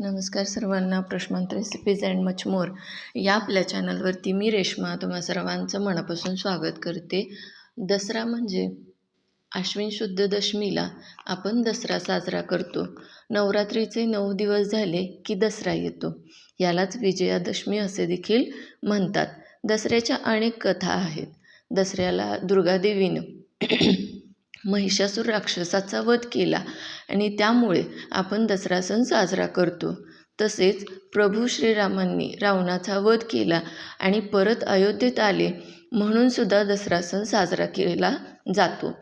नमस्कार सर्वांना Prashant recipes and much more या आपल्या चॅनलवरती मी रेश्मा तुम्हा सर्वांचं मनापासून स्वागत करते. दसरा म्हणजे आश्विन शुद्ध दशमीला आपण दसरा साजरा करतो. नवरात्रीचे नऊ दिवस झाले की दसरा येतो. यालाच विजयादशमी असे देखील म्हणतात. दसऱ्याच्या अनेक कथा आहेत. दसऱ्याला दुर्गादेवीनं महिषासूर राक्षसाचा वध केला आणि त्यामुळे आपण दसरा सण साजरा करतो. तसेच प्रभू श्रीरामांनी रावणाचा वध केला आणि परत अयोध्येत आले म्हणून सुद्धा दसरा सण साजरा केला जातो.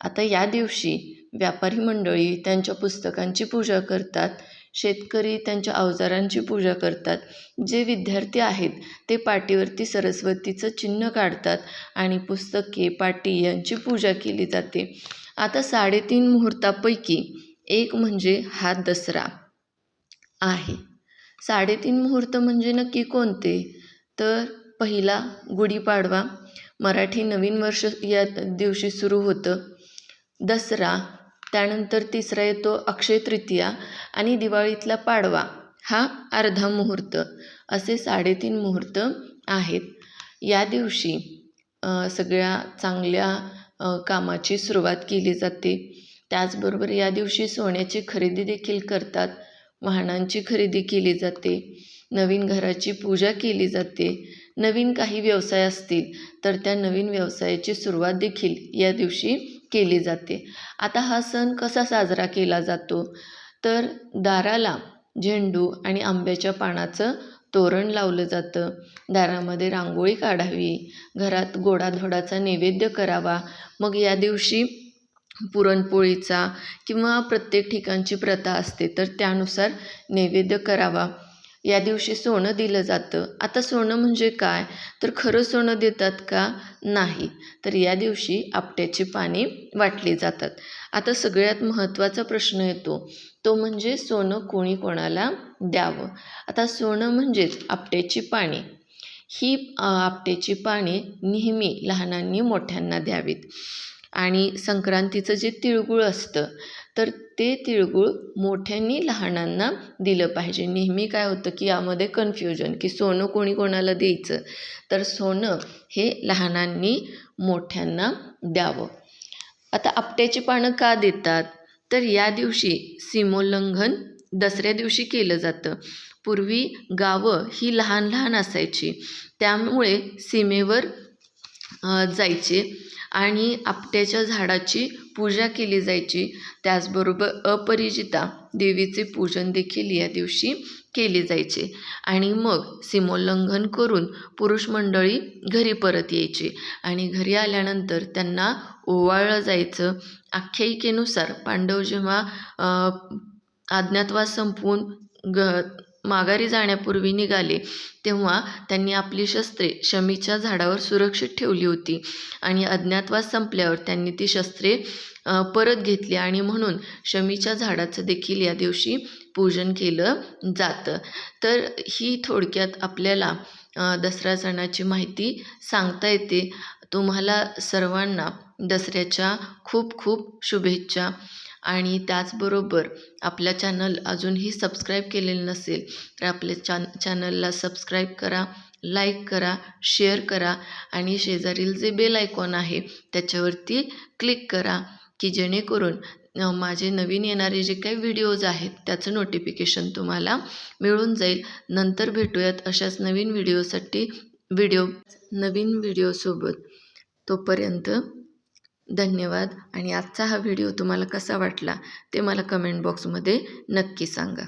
आता या दिवशी व्यापारी मंडळी त्यांच्या पुस्तकांची पूजा करतात. शेतकरी त्यांच्या अवजारांची पूजा करतात. जे विद्यार्थी आहेत ते पाटीवरती सरस्वतीचं चिन्ह काढतात आणि पुस्तके पाटी यांची पूजा केली जाते. आता साडेतीन मुहूर्तापैकी एक म्हणजे हा दसरा आहे. साडेतीन मुहूर्त म्हणजे नक्की कोणते? तर पहिला गुढीपाडवा. मराठी नवीन वर्ष या दिवशी सुरू होतं. दसरा त्यानंतर तिसरा येतो अक्षय तृतीया आणि दिवाळीतला पाडवा. हा अर्धा मुहूर्त असे साडेतीन मुहूर्त आहेत. या दिवशी सगळ्या चांगल्या कामाची सुरुवात केली जाते. त्याचबरोबर या दिवशी सोन्याची खरेदी देखील करतात. वाहनांची खरेदी केली जाते. नवीन घराची पूजा केली जाते. नवीन काही व्यवसाय असतील तर त्या नवीन व्यवसायाची सुरुवात देखील या दिवशी केली जाते. आता हा सण कसा साजरा केला जातो? तर दाराला झेंडू आणि आंब्याच्या पानाचं तोरण लावलं जातं. दारामध्ये रांगोळी काढावी. घरात गोडाधोडाचा नैवेद्य करावा. मग या दिवशी पुरणपोळीचा किंवा प्रत्येक ठिकाणची प्रथा असते तर त्यानुसार नैवेद्य करावा. या दिवशी सोनं दिलं जातं. आता सोनं म्हणजे काय? तर खरं सोनं देतात का? नाही. तर या दिवशी आपट्याची पाने वाटली जातात. आता सगळ्यात महत्त्वाचा प्रश्न येतो. तो म्हणजे सोनं कोणी कोणाला द्यावं? आता सोनं म्हणजेच आपट्याची पाने. ही आपट्याची पाने नेहमी लहानांनी मोठ्यांना द्यावीत. आणि संक्रांतीचं जे तिळगुळ असतं तर ते तिळगुळ मोठ्यांनी लहानांना दिलं पाहिजे. नेहमी काय होतं की यामध्ये कन्फ्युजन की सोनं कोणी कोणाला द्यायचं? तर सोनं हे लहानांनी मोठ्यांना द्यावं. आता आपट्याची पानं का देतात? तर या दिवशी सीमोल्लंघन दसऱ्या दिवशी केलं जातं. पूर्वी गावं ही लहान लहान असायची. त्यामुळे सीमेवर जायचे आणि आपट्याच्या झाडाची पूजा केली जायची. त्याचबरोबर अपरिजिता देवीचे पूजन देखील या दिवशी केले जायचे. आणि मग सीमोल्लंघन करून पुरुष मंडळी घरी परत यायची. आणि घरी आल्यानंतर त्यांना ओवाळलं जायचं. आख्यायिकेनुसार पांडव जेव्हा अज्ञातवास संपवून ग माघारी जाण्यापूर्वी निघाले तेव्हा त्यांनी आपली शस्त्रे शमीच्या झाडावर सुरक्षित ठेवली होती आणि अज्ञातवास संपल्यावर त्यांनी ती शस्त्रे परत घेतली आणि म्हणून शमीच्या झाडाचं देखील या दिवशी पूजन केलं जातं. तर ही थोडक्यात आपल्याला दसरा सणाची माहिती सांगता येते. तुम्हाला सर्वांना दसऱ्याच्या खूप खूप शुभेच्छा. आणि त्याचबरोबर आपल्या चॅनल अजूनही सबस्क्राईब केलेलं नसेल तर आपल्या चॅन चॅनलला सबस्क्राईब करा लाईक करा शेअर करा आणि शेजारील जे बेल आयकॉन आहे त्याच्यावरती क्लिक करा की जेणेकरून माझे नवीन येणारे जे काही व्हिडिओज आहेत त्याचं नोटिफिकेशन तुम्हाला मिळून जाईल. नंतर भेटूयात अशाच नवीन व्हिडिओसाठी व्हिडिओ नवीन व्हिडिओसोबत. तोपर्यंत धन्यवाद. आणि आजचा हा व्हिडिओ तुम्हाला कसा वाटला ते मला कमेंट बॉक्समध्ये नक्की सांगा.